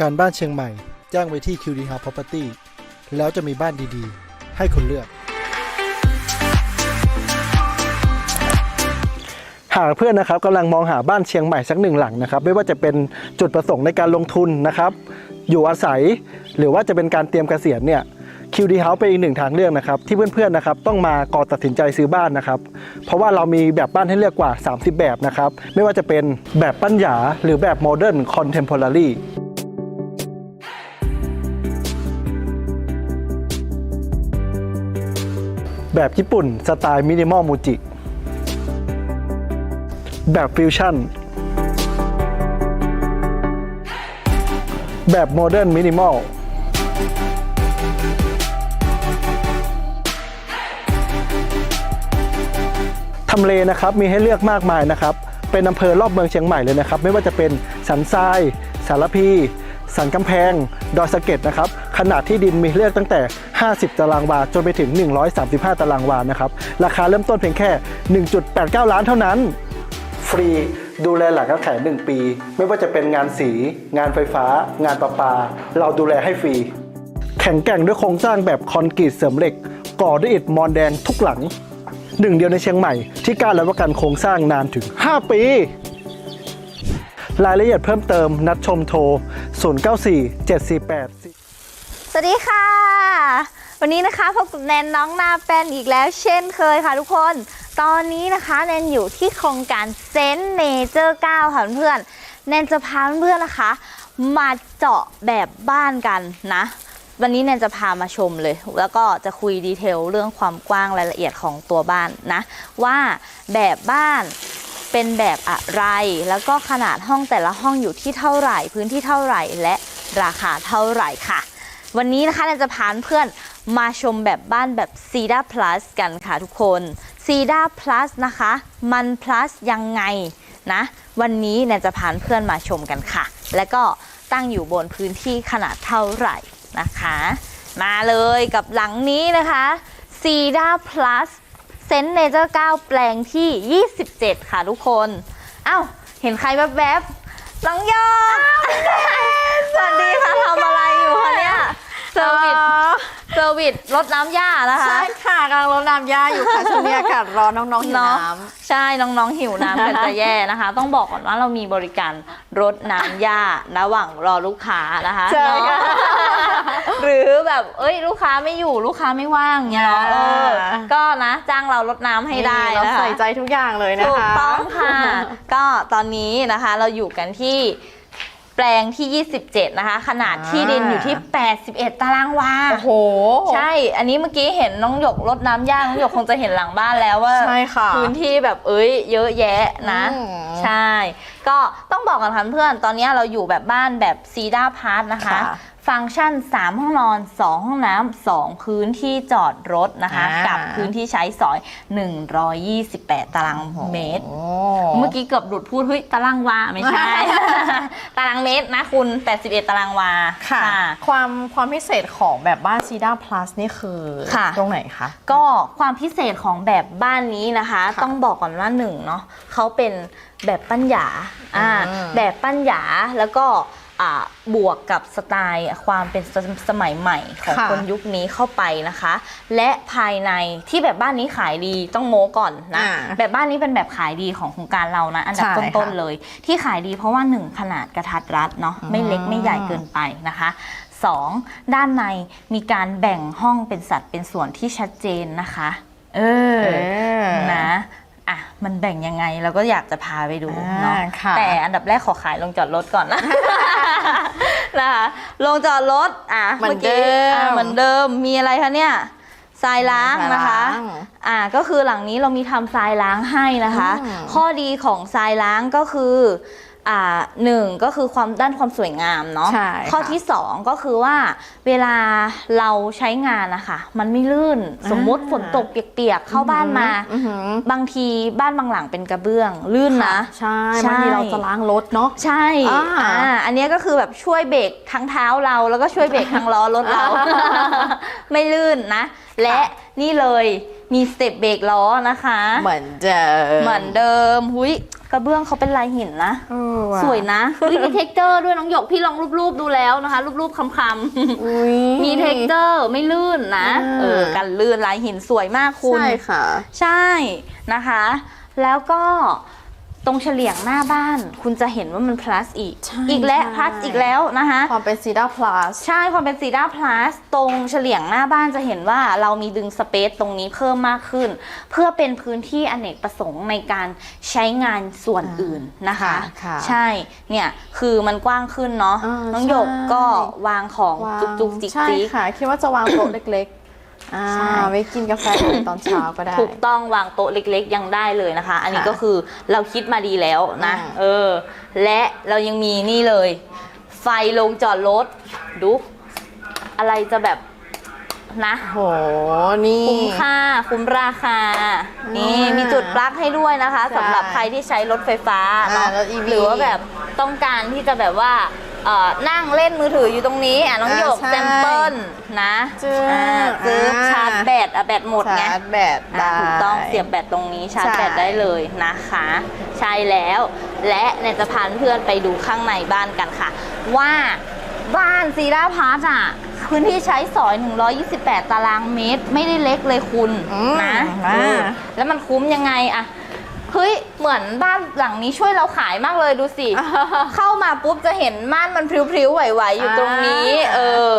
การบ้านเชียงใหม่ แจ้งไว้ที่ QD House Property แล้วจะมีบ้านดีๆ ให้คุณเลือก หากเพื่อนนะครับกำลังมองหาบ้านเชียงใหม่สักหนึ่งหลังนะครับ ไม่ว่าจะเป็นจุดประสงค์ในการลงทุนนะครับ อยู่อาศัย หรือว่าจะเป็นการเตรียมเกษียณเนี่ย QD House เป็นอีกหนึ่งทางเลือกนะครับ ที่เพื่อนๆนะครับต้องมาก่อนตัดสินใจซื้อบ้านนะครับ เพราะว่าเรามีแบบบ้านให้เลือกกว่า 30 แบบนะครับ ไม่ว่าจะเป็นแบบปั้นหยาหรือแบบโมเดิร์นคอนเทมพอรารี่ แบบญี่ปุ่นสไตล์มินิมอลมูจิ แบบฟิวชั่น แบบโมเดิร์นมินิมอล ทำเลนะครับมีให้เลือกมากมายนะครับ เป็นอำเภอรอบเมืองเชียงใหม่เลยนะครับ ไม่ว่าจะเป็นสันทราย สารพี สันกำแพง ดอยสะเก็ดนะครับ ขนาดที่ดินมีให้เลือกตั้งแต่ 50 ตารางวาจนไปถึง 135 ตารางวานะครับราคาเริ่มต้นเพียงแค่ 1.89 ล้านเท่านั้น ฟรีดูแลหลังการขาย1ปี ไม่ว่าจะเป็นงานสี งานไฟฟ้า งานประปา เราดูแลให้ฟรี แข็งแกร่งด้วยโครงสร้างแบบคอนกรีตเสริมเหล็ก ก่อด้วยอิฐมอนแดงทุกหลังหนึ่งเดียวในเชียงใหม่ที่กล้ารับประกันโครงสร้างนานถึง 5 ปี รายละเอียดเพิ่มเติมนัดชมโทร 094 748ส วัสดีค่ะ วันนี้นะคะพบกับแนนน้องนาแปนอีกแล้วเช่นเคยค่ะทุกคน ตอนนี้นะคะแนนอยู่ที่โครงการเซนเนเจอร์9ค่ะเพื่อนแนนจะพาเพื่อนๆนะคะ มาเจาะแบบบ้านกันนะ วันนี้แนนจะพามาชมเลย แล้วก็จะคุยดีเทลเรื่องความกว้างรายละเอียดของตัวบ้านนะ ว่าแบบบ้านเป็นแบบอะไร แล้วก็ขนาดห้องแต่ละห้องอยู่ที่เท่าไหร่ พื้นที่เท่าไหร่และราคาเท่าไหร่ค่ะ วันนี้นะคะแนนจะพาเพื่อนมาชมแบบบ้านแบบ c e d a r Plus กันค่ะทุกคน c e d a r Plus นะคะ มัน plus ยังไงนะ วันนี้แนนจะพาเพื่อนมาชมกันค่ะ และก็ตั้งอยู่บนพื้นที่ขนาดเท่าไหร่นะคะ มาเลยกับหลังนี้นะคะ c e d a r Plus เซนเนเจอร์9แปลงที่ 27 ค่ะทุกคนเอ้าเห็นใครแวบๆน้องยอดสวัสดีค่ะทำอะไรอยู่คะเนี่ย เซอร์วิสเซอร์วิสรดน้ำหญ้านะคะ ใช่ค่ะกำลังรดน้ำหญ้าอยู่ค่ะช่วงนี้อากาศร้อนน้องๆหิวเนาะน้ใช่น้องๆหิวน้ำกันจะแย่นะคะ ต้องบอกก่อนว่าเรามีบริการรดน้ำหญ้าระหว่างรอลูกค้านะคะใช่ค่ะเนาะหรือแบบเอ้ยลูกค้าไม่อยู่ลูกค้าไม่ว่างเนี่ยเนาะเอออ่าก็นะจ้างเรารดน้ำำให้ได้เรานะคะใส่ใจทุกอย่างเลยนะคะถูกต้องค่ะ ก็ตอนนี้นะคะเราอยู่กันที่ แปลงที่ 27 นะคะ ขนาดที่ดินอยู่ที่ 81 ตารางวา โอ้โห ใช่ อันนี้เมื่อกี้เห็นน้องหยกรดน้ำย่าง น้องหยกคงจะเห็นหลังบ้านแล้วว่า ใช่ค่ะ พื้นที่แบบเอ้ยเยอะแยะนะอืมใช่ ก็ต้องบอกกันค่ะเพื่อน ตอนนี้เราอยู่แบบบ้านแบบซีดาพาร์ทนะคะค่ะ ฟังก์ชัน 3 ห้องนอน 2 ห้องน้ำ2พื้นที่จอดรถนะคะ อ่ากั กับพื้นที่ใช้สอย 128 ตารางเมตร โอ้เมื่อกี้เกือบหลุดพูดเฮ้ยตารางวาไม่ใช่ ตารางเมตรนะคุณ 81 ตารางวา ค่ะ ความความพิเศษของแบบบ้านซีดาพลัสนี่คือ ค่ะ ตรงไหนคะ ก็ความพิเศษของแบบบ้านนี้นะคะ ค่ะต้องบอกก่อนว่าหนึ่งเนาะเขาเป็นแบบปั้นหยาอ่าอืมแบบปั้นหยาแล้วก็ อ่าบวกกับสไตล์ความเป็นสสมัยใหม่ของค่ะคนยุคนี้เข้าไปนะคะ และภายในที่แบบบ้านนี้ขายดีต้องโม้ก่อนนะ อ่าแบบบ้านนี้เป็นแบบขายดีของโครงการเรานะ อันดับใช่ต้นค่ะๆเลย ที่ขายดีเพราะว่าหนึ่งขนาดกระทัดรัดเนาะไม่เล็กไม่ใหญ่เกินไปนะคะสองด้านในมีการแบ่งห้องเป็นสัดเป็นส่วนที่ชัดเจนนะคะ เออเออนะ อะมันแบ่งยังไงเราก็อยากจะพาไปดูอ่าเนาะค่ะแต่อันดับแรกขอขายลงจอดรถก่อนนะ นะคะลงจอดรถอะเหมือนกี้เดิมอะเหมือนเดิมมีอะไรคะเนี่ยทรายล้างนะคะทรายล้างอ่า ก็คือหลังนี้เรามีทำทรายล้างให้นะคะอืมข้อดีของทรายล้างก็คือ อ่าหนึ่งก็คือความด้านความสวยงามเนาะใช่ข้อค่ะที่สองก็คือว่าเวลาเราใช้งานนะคะมันไม่ลื่น สมมุติอ่าฝนตกเปียกๆเข้าบ้านมา อือหือ บางทีบ้านบางหลังเป็นกระเบื้องลื่นนะ ใช่ใช่ บางทีเราจะล้างรถเนาะ ใช่อ่าอ่าอันเนี้ยก็คือแบบช่วยเบรกทั้งเท้าเราแล้วก็ช่วยเบรกทั้งล้อรถเรา ไม่ลื่นนะ และนี่เลยมีสเต็ปเบรกล้อนะคะ เหมือนเดิม เหมือนเดิม หุย กระเบื้องเขาเป็นลายหินนะ เออว่ะสวยนะเฮ้ยมีเท็กเจอร์ด้วยน้องหยกพี่ลองรูปๆดูแล้วนะคะรูปๆคำๆอุ๊ยมีเท็กเจอร์ไม่ลื่นนะอ่า เออกันลื่นลายหินสวยมากคุณ ใช่ค่ะ ใช่นะคะ แล้วก็ ตรงเฉลียงหน้าบ้าน คุณจะเห็นว่ามัน plus อีก ใช่อีกแล้วใช่ plus อีกแล้วนะคะ ความเป็นซีด้าพลัส ใช่ความเป็นซีด้า plus ตรงเฉลียงหน้าบ้านจะเห็นว่าเรามีดึงสเปซตรงนี้เพิ่มมากขึ้น เพื่อเป็นพื้นที่อเนกประสงค์ในการใช้งานส่วนอื่นนะคะ ค่ะใช่เนี่ยคือมันกว้างขึ้นเนาะอ่าน้องหยกใช่ ก็วางของวางจุกจุกจิกใช่จิก ค่ะ คิดว่าจะวางโต๊ะเล็กๆ อ่าใช่ ไว้กินกาแฟตอนเช้าก็ได้ ถูกต้องวางโต๊ะเล็กๆ ยังได้เลยนะคะ อันนี้ค่ะก็คือเราคิดมาดีแล้วนะ อืม เออ และเรายังมีนี่เลย ไฟลงจอดรถดู อะไรจะแบบนะ โห นี่ คุ้มค่าคุ้มราคา นี่อ่ามีมีจุดปลั๊กให้ด้วยนะคะใช่สำหรับใครที่ใช้รถไฟฟ้าอ่าเนาะรถ EV หรือว่าแบบต้องการที่จะแบบว่า เอ่อนั่งเล่นมือถืออยู่ตรงนี้อะน้องอ่าหยกใช่แซมเปิลนะจึ๊บอ่าซื้ออ่าชาร์จแบตอะแบตหมดไง ชาร์จแบตอะได้ถูกต้องเสียบแบตตรงนี้ชาร์จใช่ แบตได้เลยนะคะ ใช่แล้ว และเนยจะพาเพื่อนไปดูข้างในบ้านกันค่ะ ว่าบ้านซีราพาร์ทอะพื้นที่ใช้สอย 128 ตารางเมตร ไม่ได้เล็กเลยคุณอืมนะอ่า เออแล้วมันคุ้มยังไงอะ เฮ้ยเหมือนบ้านหลังนี้ช่วยเราขายมากเลยดูสิ เข้ามาปุ๊บจะเห็นม่านมันพริ้วๆไหวๆอยู่ตรงนี้อ่าเออ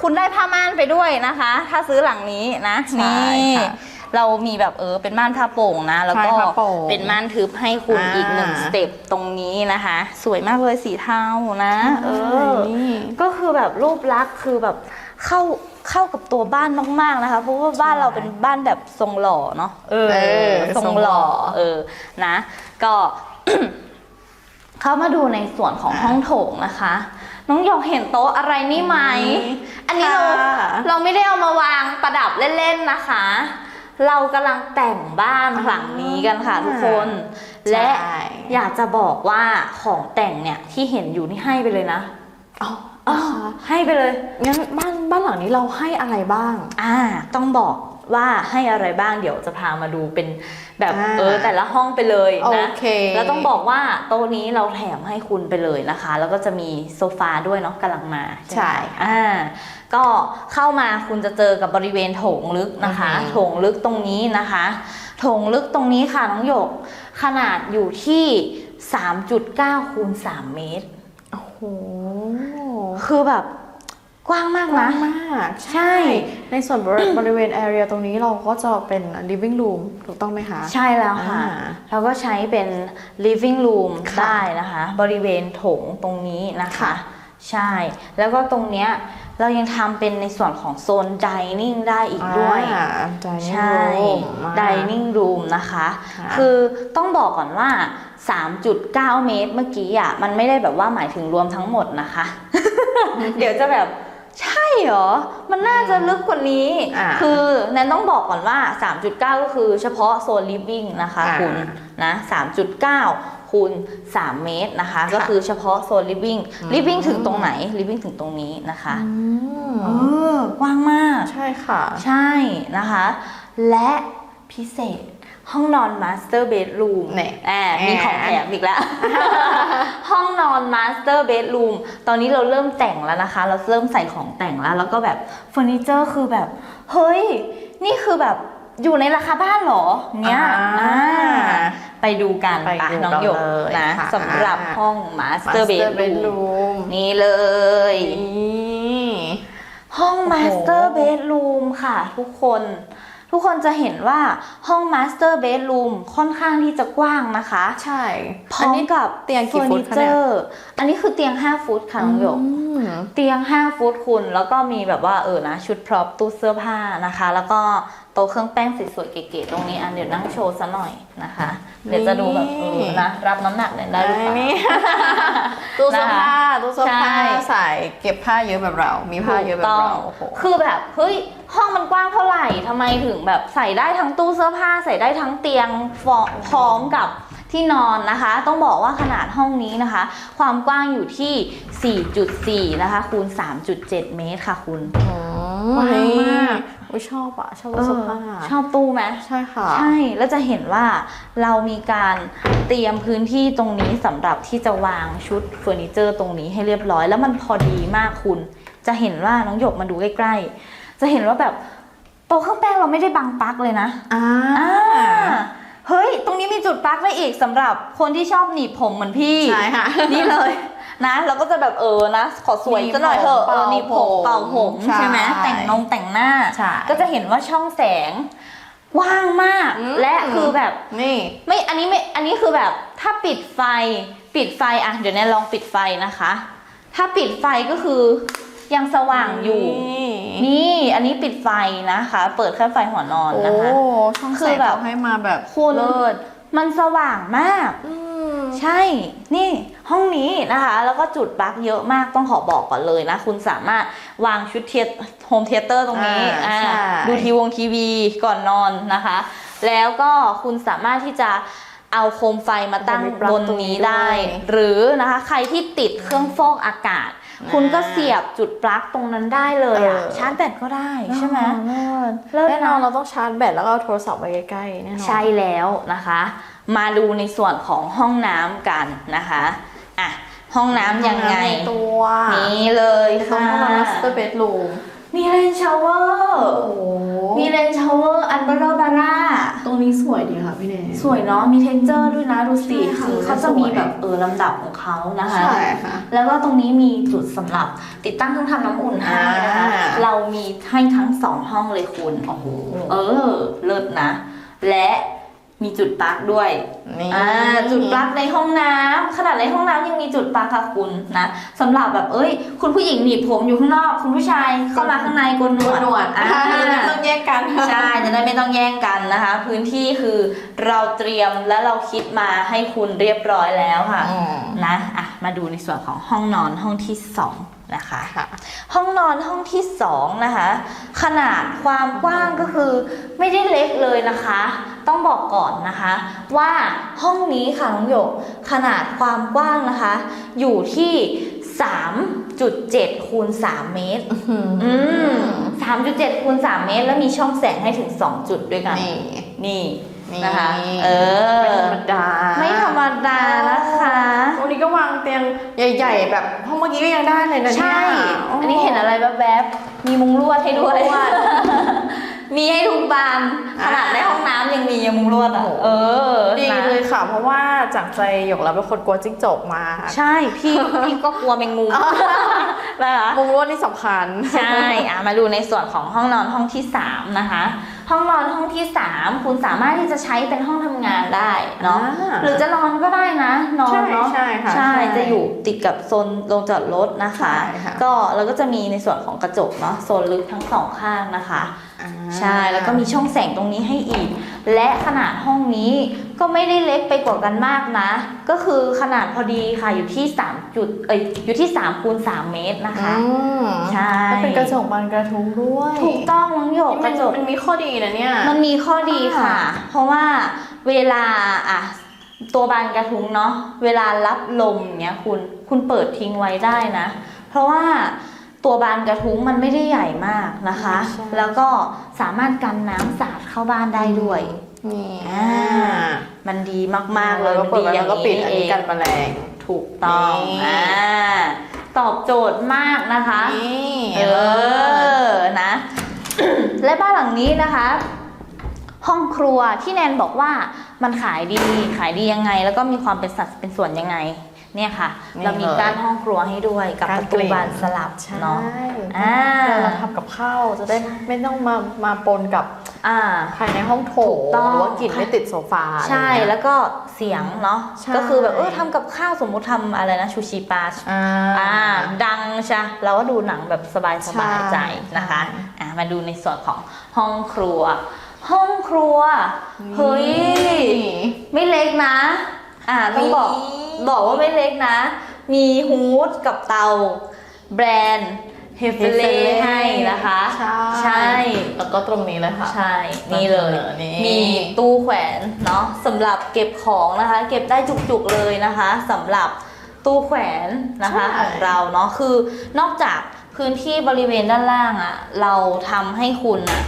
คุณได้ผ้าม่านไปด้วยนะคะ ถ้าซื้อหลังนี้นะใช่นี่ค่ะเรามีแบบเออเป็นม่านผ้าโป่งนะ แล้วก็ใช่ผ้าโป่งเป็นม่านทึบให้คุณอ่าอีกหนึ่งสเต็ปตรงนี้นะคะ สวยมากเลยสีเทานะ เออนี่ก็คือแบบรูปลักษณ์คือแบบเข้า เข้ากับตัวบ้านมาก ๆนะคะ เพราะว่าบ้านเราเป็นบ้านแบบทรงหล่อเนาะเออเออทรงหล่อเออนะ ก็เข้ามาดูในส่วนของห้องโถงนะคะ น้องหยอกเห็นโต๊ะอะไรนี่ไหม อันนี้เราค่ะเราไม่ได้เอามาวางประดับเล่นๆนะคะ เรากำลังแต่งบ้านหลังนี้กันค่ะทุกคน และใช่อยากจะบอกว่าของแต่งเนี่ยที่เห็นอยู่นี่ให้ไปเลยนะ อ๋ออ๋อให้ไปเลย งั้นบ้านบ้านหลังนี้เราให้อะไรบ้าง อ่า ต้องบอกว่าให้อะไรบ้างเดี๋ยวจะพามาดูเป็นแบบอ่าเออแต่ละห้องไปเลยนะโอเคแล้วต้องบอกว่าโต๊ะนี้เราแถมให้คุณไปเลยนะคะ แล้วก็จะมีโซฟาด้วยเนาะกำลังมาใช่ไหมอ่าก็เข้ามาคุณจะเจอกับบริเวณโถงลึกนะคะอือหือโถงลึกตรงนี้นะคะโถงลึกตรงนี้ค่ะน้องหยก ขนาดอยู่ที่ 3.9คูณ3เมตรโอ้โห คือแบบกว้างมากกว้านะงมาก ใช่ ในส่วนบริบริเวณ area ตรงนี้เราก็จะเป็น living room ถูกต้องไหมคะ ใช่แล้วค่ะอ่าเราก็ใช้เป็น living room ค่ะได้นะคะ บริเวณโถงตรงนี้นะคะค่ะใช่ แล้วก็ตรงเนี้ย เรายังทำเป็นในส่วนของโซน dining ได้อีกด้วยอ่า dining ใช่ room มา dining room นะคะค่ะคือต้องบอกก่อนว่า 3.9 เมตรเมื่อกี้อะ มันไม่ได้แบบว่าหมายถึงรวมทั้งหมดนะคะ เดี๋ยวจะแบบใช่เหรอ มันน่าจะลึกกว่านี้อ่าคือแนนต้องบอกก่อนว่า 3.9 ก็คือเฉพาะโซน living นะคะอ่าคุณนะ 3.9 คูณ3 เมตรนะคะ ก็คือเฉพาะโซน living living ถึงตรงไหน living ถึงตรงนี้นะคะอืมเออกว้างมากใช่ค่ะ ใช่นะคะ และพิเศษห้องนอนมาสเตอร์เบดรูมเนี่ยแอบมีของแหมแถมอีกแล้ว ห้องนอนมาสเตอร์เบดรูมตอนนี้เราเริ่มแต่งแล้วนะคะ เราเริ่มใส่ของแต่งแล้ว แล้วก็แบบเฟอร์นิเจอร์คือแบบ เฮ้ย นี่คือแบบอยู่ในราคาบ้านเหรอ เนี้ยอ่าอ่า ไปดูกันไปปะดูน้องหยกกันเลยนะค่ะ สำหรับห้องมาสเตอร์เบด master รูม bedroom นี่เลย นี่ ห้องโอ้โหมาสเตอร์เบดรูมค่ะ ทุกคน ทุกคนจะเห็นว่าห้องมาสเตอร์เบดรูมค่อนข้างที่จะกว้างนะคะใช่พร้อมกับเตียงกี่ฟุตคะเฟอร์นิเจเนี่ยอร์อันนี้คือเตียง 5 ฟุตค่ะน้องหยก อืม เตียง 5 ฟุตคุณ แล้วก็มีแบบว่าเออนะ ชุดพร็อพตู้เสื้อผ้านะคะ แล้วก็ โต๊ะเครื่องแป้งสวยๆเก๋ๆตรงนี้อันเดี๋ยวนั่งโชว์ซะหน่อยนะคะ เดี๋ยวจะดูแบบเออนะรับน้ำหนักเนี่ยได้หรือเปล่า นี่ ตู้เสื้อผ้านะคะตู้เสื้อผ้าใช่ใส่เก็บผ้าเยอะแบบเรา มีผ้าเยอะแบบถูกต้เรางโอ้โห คือแบบเฮ้ยห้องมันกว้างเท่าไหร่ทำไมถึงแบบใส่ได้ทั้งตู้เสื้อผ้า ใส่ได้ทั้งเตียงฟอพร้อมกับที่นอนนะคะ ต้องบอกว่าขนาดห้องนี้นะคะ ความกว้างอยู่ที่ 4.4 นะคะคูณ 3.7 เมตรค่ะคุณกว้างมาก อุ้ยชอบอะชอบเอตู้เสื้ออผ้าชอบตู้ไหมใช่ค่ะ ใช่ แล้วจะเห็นว่าเรามีการเตรียมพื้นที่ตรงนี้สำหรับที่จะวางชุดเฟอร์นิเจอร์ตรงนี้ให้เรียบร้อย แล้วมันพอดีมากคุณ จะเห็นว่าน้องหยกมาดูใกล้ๆ จะเห็นว่าแบบโต๊ะเครื่องแป้งเราไม่ได้บังปลั๊กเลยนะอ่าอ่าเฮ้ย ตรงนี้มีจุดปลั๊กได้อีกสำหรับคนที่ชอบหนีบผมเหมือนพี่ ใช่ค่ะ นี่เลย นะเราก็จะแบบเออนะ ขอสวยซะหน่อยเถอะเออหหนีนีบบผผมมเป่าผมใช่ใช่ไหมแต่งนงแต่งหน้าใช่ก็จะเห็นว่าช่องแสงว่างมากอืมและคือแบบนี่ไม่อันนี้ไม่อันนี้คือแบบถ้าปิดไฟปิดไฟอะเดี๋ยวแนนลองปิดไฟนะคะ ถ้าปิดไฟก็คือยังสว่างอยู่ นี่นี่อันนี้ปิดไฟนะคะ เปิดแค่ไฟหัวนอนโอ้นะคะช่องคืแสองแบบเขาให้มาแบบคุณเลิศมันสว่างมากอืม ใช่ นี่ห้องนี้นะคะ แล้วก็จุดปลั๊กเยอะมากต้องขอบอกก่อนเลยนะ คุณสามารถวางชุดเทียโฮมเทเตอร์ตรงนี้อ่าอ่าใช่ ดูทีวงทีวีก่อนนอนนะคะ แล้วก็คุณสามารถที่จะเอาโคมไฟมาตั้งมีปลั๊กบนตรงนี้นี้ได้ ด้วย หรือนะคะ ใครที่ติดเครื่องฟอกอากาศ คุณก็เสียบจุดปลั๊กตรงนั้นได้เลยอะ เออ ชาร์จแบตก็ได้ใช่ไหมเลิศเลิศนะแน่นอนเราต้องชาร์จแบตแล้วก็เอาโทรศัพท์ไว้ใกล้ๆแน่นอน ใช่แล้วนะคะ มาดูในส่วนของห้องน้ำกันนะคะอะห้องน้ำยังไง ในตัวนี่เลยตรงค่ะห้องนอน master bedroom มีเลนชาวเวอร์โอ้โหมีเลนชาวเวอร์อันเบอร์บาร่าต รงนี้สวยดีค่ะพี่เนยสวยเนาะมีเทนเจอร์ด้วยนะดูสิใช่ค่ะคือเขาจะมีแบบเออลำดับของเขานะคะ ใช่ค่ะ แล้วก็ตรงนี้มีจุดสำหรับติดตั้งเครื่องทำน้ำอุ่นให้นะคะอ่า เรามีให้ทั้งสองห้องเลยคุณโอ้โหเออ เลิศนะ และ มีจุดปลั๊กด้วยนี่อ่าจุดปลั๊กในห้องน้ำขนาดในห้องน้ำยังมีจุดปลั๊กค่ะคุณนะสำหรับแบบเอ้ย คุณผู้หญิงหนีบผมอยู่ข้างนอก คุณผู้ชายเข้ามาข้างในกลหนวดหนวดอ่าไม่ต้องแยกกันใช่จะได้ไม่ต้องแย่งกันนะคะ พื้นที่คือเราเตรียมและเราคิดมาให้คุณเรียบร้อยแล้วค่ะอืมนะอะ มาดูในส่วนของห้องนอนห้องที่สองนะคะค่ะห้องนอนห้องที่สองนะคะ ขนาดความกว้างก็คือไม่ได้เล็กเลยนะคะ ต้องบอกก่อนนะคะ ว่าห้องนี้ค่ะน้องหยกขนาดความกว้างนะคะ อยู่ที่3.7คูณ3เมตร อืม3.7คูณ3เมตร แล้วมีช่องแสงให้ถึง 2 จุดด้วยกัน นี่ นี่นี่นะคะ เออ ไม่ธรรมดา ไม่ธรรมดานะคะวันนี้ก็วางเตียงใหญ่ ๆ แบบห้องเมื่อกี้ก็ยังได้เลยนะเนี่ยใช่ อันนี้เห็นอะไรแวบๆมีมุงลวดให้ด้วยมุงลวดมีให้ทุกบาน ขนาดในห้องน้ำยังมียังมุงลวดอะ เออ ดีนะเลยค่ะ เพราะว่าจากใจหยกแล้วเป็นคนกลัวจิ้งจกมา ใช่ พี่พี่ก็กลัวแมงมุมนะคะมุงลวดนี่สำคัญ ใช่ อะมาดูในส่วนของห้องนอนห้องที่ 3 นะคะ ห้องนอนห้องที่ 3 คุณสามารถที่จะใช้เป็นห้องทำงานได้เนาะอ่าหรือจะนอนก็ได้นะ นอนเนาะใช่ใช่ค่ะใช่ใช่จะอยู่ติดกับโซนลงจอดรถนะคะใช่ค่ะก็เราก็จะมีในส่วนของกระจกเนาะโซนลึกทั้งสองข้างนะคะอ่า ใช่แล้วก็มีช่องแสงตรงนี้ให้อีก และขนาดห้องนี้ก็ไม่ได้เล็กไปกว่ากันมากนะ ก็คือขนาดพอดีค่ะอยู่ที่3จุดเอ้ยอยู่ที่3คูณ3เมตรนะคะอืมใช่แล้วเป็นกระจกบานกระทุงด้วยถูกต้องน้องหยกกมัระนจกมันมีข้อดีนะเนี่ยมันมีข้อดีค่ะ เพราะว่าเวลาอะตัวบานกระทุงเนาะเวลารับลมเนี้ยคุณคุณเปิดทิ้งไว้ได้นะ เพราะว่า ตัวบานกระทุ้งมันไม่ได้ใหญ่มากนะคะ ใช่ แล้วก็สามารถกันน้ำสาดเข้าบ้านได้ด้วยนี่อ่ามันดีมากๆเลยแล้วก็เปิดมันแล้วก็ปิดย่างอันนี้กันแมลงถูกต้องนี่อ่าตอบโจทย์มากนะคะ นี่เออ นะ และบ้านหลังนี้นะคะ ห้องครัวที่แนนบอกว่ามันขายดี ขายดียังไง แล้วก็มีความเป็นสัดเป็นส่วนยังไง เนี่ยค่ะเรามีการห้องครัวให้ด้วยกับประตูบานสลับใช่เนาะอ่าเวลาทำกับข้าวจะได้ไม่ต้องมามาปนกับอ่า ภายในห้องโถถูกต้องหรือว่ากลิ่นไม่ติดโซฟาใช่อะไรเงี้ย แล้วก็เสียงเนาะใช่ ก็คือแบบเออทำกับข้าวสมมุติทำอะไรนะชูชีปลา อ่า อ่าดังใช่เราก็ดูหนังแบบสบายสบายใจนะคะใช่ อ่ามาดูในส่วนของห้องครัว ห้องครัว เฮ้ยไม่เล็กนะ อ่าต้องบอกมี บอกว่าไม่เล็กนะ มีฮูดกับเตา แบรนด์เฮฟเฟเล่ให้นะคะใช่ใช่ แล้วก็ตรงนี้เลยค่ะ ใช่ นี่เลยนี่มีตู้แขวนเนาะสำหรับเก็บของนะคะ เก็บได้จุกๆเลยนะคะสำหรับตู้แขวนนะคะใช่ของเราเนาะคือนอกจากพื้นที่บริเวณด้านล่างอะ่ะ เราทำให้คุณอะ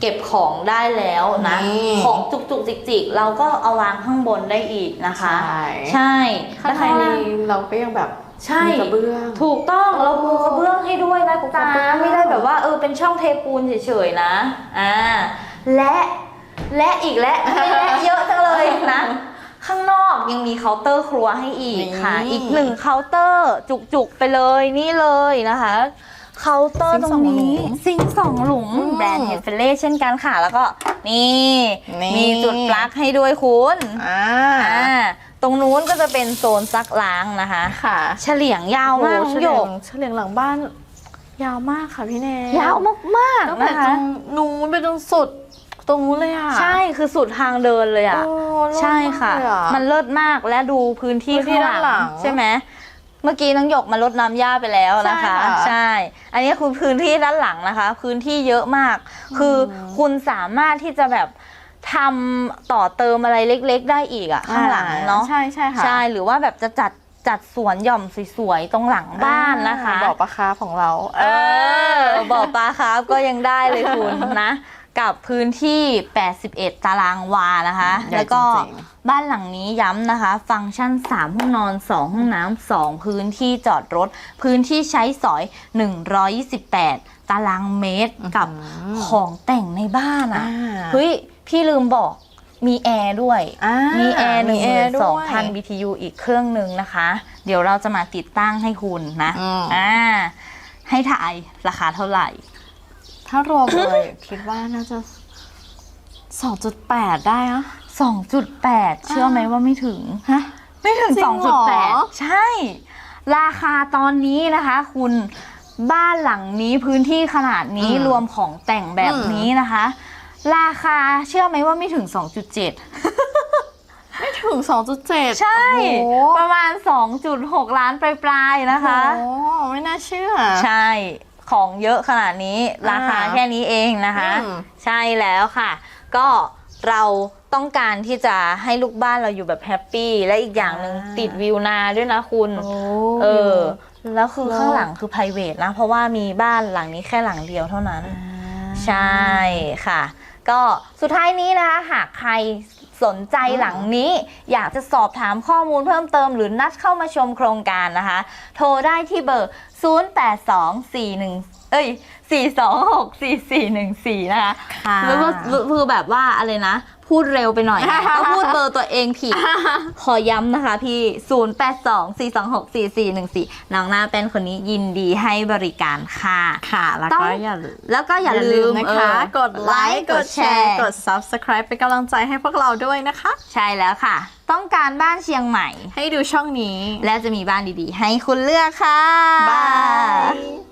เก็บของได้แล้วนะ นี่ของจุกจุกจิกจิกๆ เราก็เอาวางข้างบนได้อีกนะคะ ใช่ ใช่ข้างแล้วในล่างนี้เราก็ยังแบบใช่ มีกระเบื้อง ถูกต้องเราปูกระเบื้องให้ด้วยนะปูกจ๊ะระเบื้อง ไม่ได้แบบว่าเออเป็นช่องเทปูนเฉยๆนะอ่าและและอีกและไม่และเยอะจังเลยนะ ข้างนอกยังมีเคาน์เตอร์ครัวให้อีกค่ะ นี่ อีกหนึ่งเคาน์เตอร์จุกๆไปเลยนี่เลยนะคะ เคาน์เตอร์ตรงนี้ ซิงค์สองหลุมอืมแบรนด์เฮดเฟเล่เช่นกันค่ะ แล้วก็นี่นี่มีจุดปลั๊กให้ด้วยคุณอ่าอ่าตรงนู้นก็จะเป็นโซนซักล้างนะคะค่ะ เฉลียงยาวมากโอ้น้โหองหยกเฉลียงหลังบ้าน ยาวมากค่ะพี่แนนยาวมากตั้งๆแต่นะคะตรงนู้นไปตรงสุดตรงนู้นเลยอะใช่คือสุดทางเดินเลยอะโอ้โล่งใช่ค่ะมากเลยอะมันเลิศมากและดูพื้นที่พื้นที่ข้างหลัด้านหลังงใช่ไหม เมื่อกี้น้องหยกมาลดน้ำหญ้าไปแล้วนะคะ ใช่ค่ะ ใช่ อันนี้คือพื้นที่ด้านหลังนะคะ พื้นที่เยอะมาก คือคุณสามารถที่จะแบบทำต่อเติมอะไรเล็ก ๆ ได้อีกอะข้างหลังเนาะ ใช่ใช่ค่ะใช่ หรือว่าแบบจะจัดจัดสวนหย่อมสวยๆ ตรงหลังบ้านนะคะอ่าบอกปลาคาร์ฟของเรา เออบ่อปลาครับก็ยังได้เลยคุณนะ กับพื้นที่ 81 ตารางวานะคะ ใหญ่แล้วก็จริงบ้านหลังนี้ย้ำนะคะ ฟังก์ชัน 3 ห้องนอน 2 ห้องน้ำ 2 พื้นที่จอดรถ พื้นที่ใช้สอย 128 ตารางเมตรกับของแต่งในบ้านอะอ่าเฮ้ย พี่ลืมบอกมีแอร์ด้วย อ่ามีแอร์หนึ่งแอร์ด้วยสองพัน BTU อีกเครื่องหนึ่งนะคะ เดี๋ยวเราจะมาติดตั้งให้คุณนะอืม อ่าให้ถ่ายราคาเท่าไหร่ ถ้ารวมเลย คิดว่าน่าจะ 2.8 ได้อะ2.8 เชื่อไหมว่าไม่ถึง ฮะ ไม่ถึง จริงเหรอ 2.8 ใช่ ราคาตอนนี้นะคะ คุณบ้านหลังนี้พื้นที่ขนาดนี้อืมรวมของแต่งแบบนี้นะคะ ราคาเชื่อไหมว่าไม่ถึง 2.7 ไม่ถึง 2.7ใช่ โอ้โหประมาณ 2.6 ล้านปลายๆนะคะ โอ้ไม่น่าเชื่อ ใช่ ของเยอะขนาดนี้ราคาอ่าแค่นี้เองนะคะอืมใช่แล้วค่ะ ก็เราต้องการที่จะให้ลูกบ้านเราอยู่แบบแฮปปี้และอีกอย่างหนึ่งติดวิวนาด้วยนะคุณเออแล้วคือข้างหลังคือ p r i v a t นะ เพราะว่ามีบ้านหลังนี้แค่หลังเดียวเท่านั้น ใช่ค่ะ ก็สุดท้ายนี้นะคะ หากใคร สนใจหลังนี้ อยากจะสอบถามข้อมูลเพิ่มเติม หรือนัดเข้ามาชมโครงการนะคะ โทรได้ที่เบอร์ 082441เอ้ย4264414 นะคะค่ะแล้วก็คือแบบว่าอะไรนะ พูดเร็วไปหน่อยนะก็พูดเบอร์ตัวเองผิด ขอย้ำนะคะพี่ 0824264414 น้องหน้าเป็นคนนี้ยินดีให้บริการค่ะค่ะ แล้วต้ก็องอย่าลืมแล้วก็อย่าลืมนะคะเออกดไลค์ กดแชร์ กด subscribe เป็นกำลังใจให้พวกเราด้วยนะคะ ใช่แล้วค่ะ ต้องการบ้านเชียงใหม่ ให้ดูช่องนี้ และจะมีบ้านดีๆ ให้คุณเลือกค่ะบาย